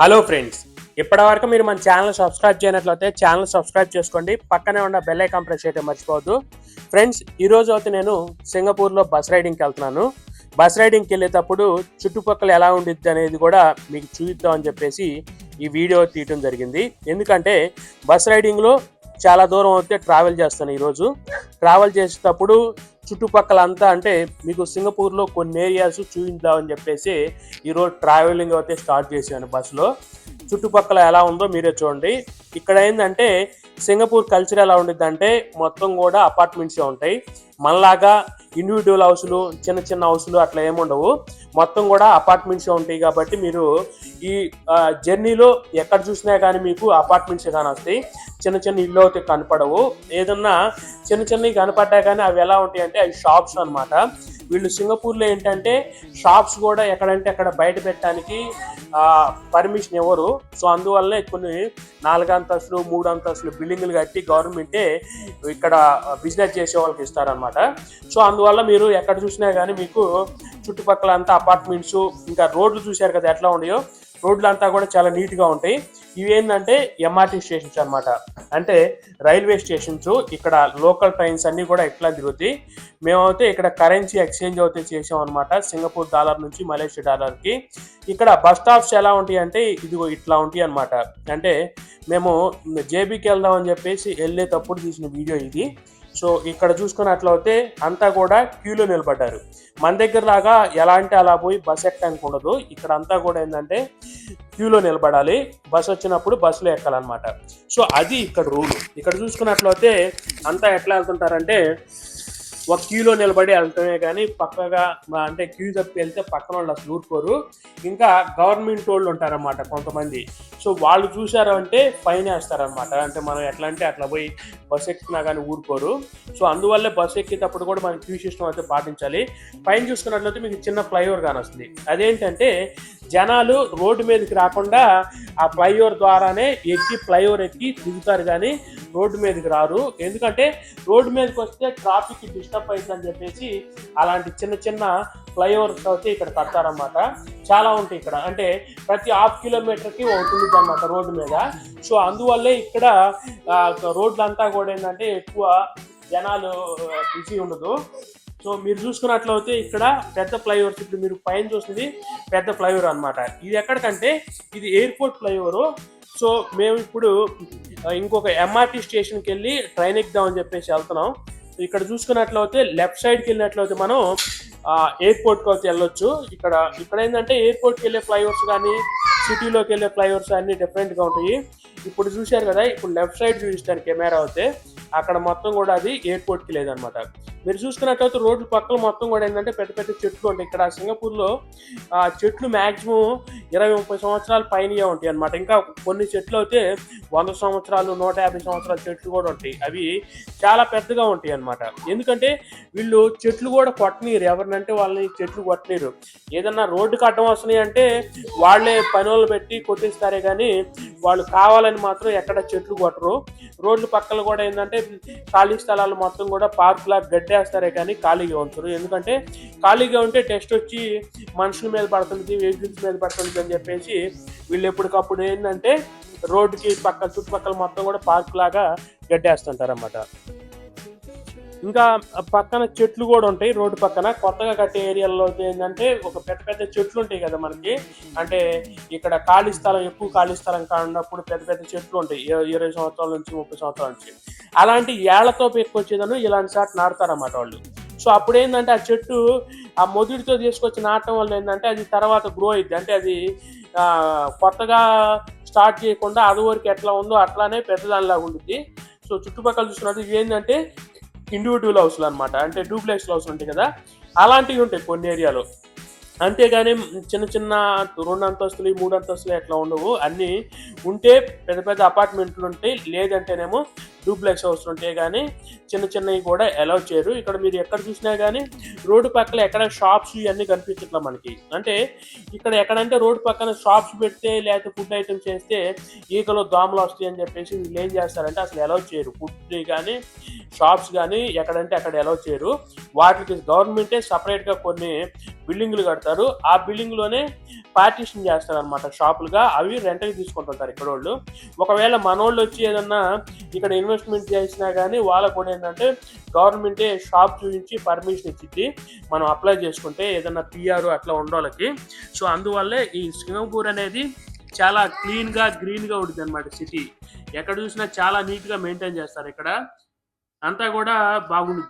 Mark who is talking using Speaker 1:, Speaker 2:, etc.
Speaker 1: Hello friends ఇప్పటివరకు మీరు మన ఛానల్ సబ్స్క్రైబ్ చేయనట్లయితే ఛానల్ సబ్స్క్రైబ్ చేసుకోండి. పక్కనే ఉన్న బెల్ ఐకాన్ ప్రెస్ చేయడం మర్చిపోవద్దు. ఫ్రెండ్స్ ఈరోజు అయితే నేను సింగపూర్లో బస్ రైడింగ్కి వెళ్తున్నాను. బస్ రైడింగ్కి వెళ్ళేటప్పుడు చుట్టుపక్కల ఎలా ఉండిద్ది అనేది కూడా మీకు చూపిద్దాం అని చెప్పేసి ఈ వీడియో తీయటం జరిగింది. ఎందుకంటే బస్ రైడింగ్లో చాలా దూరం అయితే ట్రావెల్ చేస్తాను ఈరోజు ట్రావెల్ చేసేటప్పుడు చుట్టుపక్కల అంతా అంటే మీకు సింగపూర్లో కొన్ని ఏరియాస్ చూపించామని చెప్పేసి ఈరోజు ట్రావెలింగ్ అయితే స్టార్ట్ చేశాను బస్సులో. చుట్టుపక్కల ఎలా ఉందో మీరే చూడండి. ఇక్కడ ఏంటంటే సింగపూర్ కల్చర్ ఎలా ఉండిద్ది అంటే మొత్తం కూడా అపార్ట్మెంట్సే ఉంటాయి. మనలాగా ఇండివిజువల్ హౌస్లు చిన్న చిన్న హౌస్లు అట్లా ఏముండవు మొత్తం కూడా అపార్ట్మెంట్సే ఉంటాయి కాబట్టి మీరు ఈ జర్నీలో ఎక్కడ చూసినా కానీ మీకు అపార్ట్మెంట్సే కానీ వస్తాయి చిన్న చిన్న ఇల్లు అయితే కనపడవు. ఏదన్నా చిన్న చిన్నవి కనపడ్డా కానీ అవి ఎలా ఉంటాయి అంటే అవి షాప్స్ అన్నమాట. వీళ్ళు సింగపూర్లో ఏంటంటే షాప్స్ కూడా ఎక్కడంటే అక్కడ బయట పెట్టడానికి పర్మిషన్ ఇవ్వరు. సో అందువల్లనే కొన్ని నాలుగు అంతస్తులు మూడు అంతస్తులు బిల్డింగ్లు కట్టి గవర్నమెంటే ఇక్కడ బిజినెస్ చేసే వాళ్ళకి ఇస్తారనమాట సో అందువల్ల మీరు ఎక్కడ చూసినా కానీ మీకు చుట్టుపక్కల అంతా అపార్ట్మెంట్స్ ఇంకా రోడ్లు చూశారు కదా ఎట్లా ఉన్నాయో రోడ్లు అంతా కూడా చాలా నీట్గా ఉంటాయి. ఇవి ఏంటంటే ఎంఆర్టీ స్టేషన్స్ అనమాట అంటే రైల్వే స్టేషన్స్ ఇక్కడ లోకల్ ట్రైన్స్ అన్నీ కూడా ఇట్లా తిరుగుతాయి మేమైతే ఇక్కడ కరెన్సీ ఎక్స్చేంజ్ అయితే చేసాం అనమాట సింగపూర్ డాలర్ నుంచి మలేషియా డాలర్కి. ఇక్కడ బస్ స్టాప్స్ ఎలా ఉంటాయి అంటే ఇదిగో ఇట్లా ఉంటాయి అనమాట అంటే మేము జేబీకి వెళ్దామని చెప్పేసి వెళ్ళేటప్పుడు తీసిన వీడియో ఇది. సో ఇక్కడ చూసుకున్నట్లయితే అంతా కూడా క్యూలో నిలబడ్డారు. మన దగ్గర లాగా ఎలా అంటే అలా పోయి బస్ ఎక్కడానికి ఉండదు. ఇక్కడ అంతా కూడా ఏంటంటే క్యూలో నిలబడాలి. బస్ వచ్చినప్పుడు బస్సులో ఎక్కాలన్నమాట. సో అది ఇక్కడ రూల్. ఇక్కడ చూసుకున్నట్లయితే అంతా ఎట్లా వెళ్తుంటారంటే ఒక క్యూలో నిలబడి వెళ్ళటమే కానీ పక్కగా అంటే క్యూ తప్పి వెళ్తే పక్కన వాళ్ళు అసలు ఊరుకోరు. ఇంకా గవర్నమెంట్ వాళ్ళు ఉంటారన్నమాట కొంతమంది. సో వాళ్ళు చూశారు అంటే ఫైన్ వేస్తారనమాట అంటే మనం ఎట్లా అంటే అట్లా పోయి బస్ ఎక్కినా కానీ ఊరుకోరు. సో అందువల్లే బస్ ఎక్కేటప్పుడు కూడా మనం క్యూ సిస్టమ్ అయితే పాటించాలి. పైన చూసుకున్నట్లయితే మీకు చిన్న ఫ్లైఓవర్ కానొస్తుంది అదేంటంటే జనాలు రోడ్డు మీదకి రాకుండా ఆ ఫ్లైఓవర్ ద్వారానే ఎక్కి ఫ్లైఓవర్ ఎక్కి దిగుతారు కానీ రోడ్డు మీదకి రారు. ఎందుకంటే రోడ్డు మీదకి వస్తే ట్రాఫిక్ డిస్టర్బ్ అవుతుందని చెప్పేసి అలాంటి చిన్న చిన్న ఫ్లైఓవర్స్ అయితే ఇక్కడ కడతారనమాట చాలా ఉంటాయి ఇక్కడ. అంటే ప్రతి హాఫ్ కిలోమీటర్కి ఒకటి ఉంటుంది అనమాట రోడ్డు మీద. సో అందువల్లే ఇక్కడ రోడ్లంతా కూడా ఏంటంటే ఎక్కువ జనాలు బిజీ ఉండదు. సో మీరు చూసుకున్నట్లయితే ఇక్కడ పెద్ద ఫ్లైఓవర్స్ ఇప్పుడు మీరు పైన చూస్తుంది పెద్ద ఫ్లైఓవర్ అన్నమాట. ఇది ఎక్కడికంటే ఇది ఎయిర్పోర్ట్ ఫ్లైఓవర్. సో మేము ఇప్పుడు ఇంకొక ఎంఆర్టీ స్టేషన్కి వెళ్ళి ట్రైన్ ఎక్కుదామని చెప్పేసి వెళ్తున్నాం. ఇక్కడ చూసుకున్నట్లయితే లెఫ్ట్ సైడ్కి వెళ్ళినట్లయితే మనం ఎయిర్పోర్ట్కి అయితే వెళ్ళొచ్చు. ఇక్కడ ఇక్కడ ఏంటంటే ఎయిర్పోర్ట్కి వెళ్ళే ఫ్లైఓవర్స్ కానీ సిటీలోకి వెళ్ళే ఫ్లైఓవర్స్ అన్ని డిఫరెంట్గా ఉంటాయి. ఇప్పుడు చూశారు కదా ఇప్పుడు లెఫ్ట్ సైడ్ చూపిస్తాను కెమెరా అయితే. అక్కడ మొత్తం కూడా అది ఎయిర్పోర్ట్కి లేదనమాట. మీరు చూసుకున్నట్లయితే రోడ్డు పక్కన మొత్తం కూడా ఏంటంటే పెద్ద పెద్ద చెట్లు ఉంటాయి. ఇక్కడ సింగపూర్లో ఆ చెట్లు మ్యాక్సిమం ఇరవై ముప్పై సంవత్సరాలు పైన ఉంటాయి అనమాట ఇంకా కొన్ని చెట్లు అయితే వంద సంవత్సరాలు నూట యాభై సంవత్సరాల చెట్లు కూడా ఉంటాయి. అవి చాలా పెద్దగా ఉంటాయి అనమాట ఎందుకంటే వీళ్ళు చెట్లు కూడా కొట్టనీరు. ఎవరినంటే వాళ్ళని చెట్లు కొట్టనీరు. ఏదన్నా రోడ్డుకి అడ్డం వస్తున్నాయి అంటే వాళ్ళే పని వాళ్ళు పెట్టి కొట్టిస్తారే కానీ వాళ్ళు కావాలని మాత్రం ఎక్కడ చెట్లు కొట్టరు. రోడ్ల పక్కన కూడా ఏంటంటే ఖాళీ స్థలాలు మొత్తం కూడా పార్క్ లాగా గడ్డేస్తారే కానీ ఖాళీగా ఉంచరు. ఎందుకంటే ఖాళీగా ఉంటే టెస్ట్ వచ్చి మనుషుల మీద పడుతుంది వెహికల్స్ మీద పడుతుంది అని చెప్పేసి వీళ్ళు ఎప్పటికప్పుడు ఏంటంటే రోడ్డుకి పక్క చుట్టుపక్కల మొత్తం కూడా పార్క్ లాగా గడ్డేస్తుంటారు అన్నమాట ఇంకా పక్కన చెట్లు కూడా ఉంటాయి రోడ్డు పక్కన. కొత్తగా కట్టే ఏరియాలో ఏంటంటే ఒక పెద్ద పెద్ద చెట్లు ఉంటాయి కదా మనకి. అంటే ఇక్కడ ఖాళీ స్థలం ఎక్కువ ఖాళీ స్థలం కానప్పుడు పెద్ద పెద్ద చెట్లు ఉంటాయి. ఇరవై సంవత్సరాల నుంచి ముప్పై సంవత్సరాల నుంచి. అలాంటి ఏళ్ళతో పెట్టుకొచ్చేదను ఇలాంటి షాట్ నాటుతారన్నమాట వాళ్ళు. సో అప్పుడు ఏంటంటే ఆ చెట్టు ఆ మొదటితో తీసుకొచ్చి నాటడం వల్ల ఏంటంటే అది తర్వాత గ్రో అయింది అంటే అది కొత్తగా స్టార్ట్ చేయకుండా అది వరకు ఎట్లా ఉందో అట్లానే పెద్దదానిలాగా ఉంటుంది సో చుట్టుపక్కల చూసుకున్నట్టు ఇవి ఏంటంటే ఇండివిజువల్ హౌస్లు అనమాట అంటే డూప్లెక్స్ హౌస్ ఉంటాయి కదా అలాంటివి ఉంటాయి కొన్ని ఏరియాలో. అంతేగాని చిన్న చిన్న రెండు అంతస్తులు మూడు అంతస్తులు ఎట్లా ఉండవు. అన్నీ ఉంటే పెద్ద పెద్ద అపార్ట్మెంట్లు ఉంటాయి. లేదంటేనేమో డూప్లెక్స్ హౌస్ ఉంటే కానీ చిన్న చిన్నవి కూడా అలౌ చేయరు. ఇక్కడ మీరు ఎక్కడ చూసినా కానీ రోడ్డు పక్కన ఎక్కడ షాప్స్ ఇవన్నీ కనిపించట్లా మనకి. అంటే ఇక్కడ ఎక్కడంటే రోడ్డు పక్కన షాప్స్ పెడితే లేకపోతే ఫుడ్ ఐటమ్స్ చేస్తే ఈకలో దోమలు వస్తాయి అని చెప్పేసి వీళ్ళు ఏం చేస్తారంటే అసలు అలౌ చేయరు. ఫుడ్ కానీ షాప్స్ కానీ ఎక్కడంటే అక్కడ అలౌ చేయరు. వాటికి గవర్నమెంటే సపరేట్గా కొన్ని బిల్డింగ్లు కడతారు. ఆ బిల్డింగ్లోనే పార్టీషన్ చేస్తారు అనమాట షాపులుగా అవి రెంట్కి తీసుకుంటుంటారు ఇక్కడ వాళ్ళు. ఒకవేళ మనోళ్ళు వచ్చి ఏదన్నా ఇక్కడ ఇన్వెస్ట్మెంట్ చేసినా కానీ వాళ్ళకు కూడా ఏంటంటే గవర్నమెంటే షాప్ చూపించి పర్మిషన్ ఇచ్చింది. మనం అప్లై చేసుకుంటే ఏదన్నా పిఆర్ అట్లా ఉండోళ్ళకి సో అందువల్లే ఈ సింగపూర్ అనేది చాలా క్లీన్గా గ్రీన్గా ఉంటుంది అనమాట సిటీ ఎక్కడ చూసినా చాలా నీట్గా మెయింటైన్ చేస్తారు ఇక్కడ. అంతా కూడా బాగుంది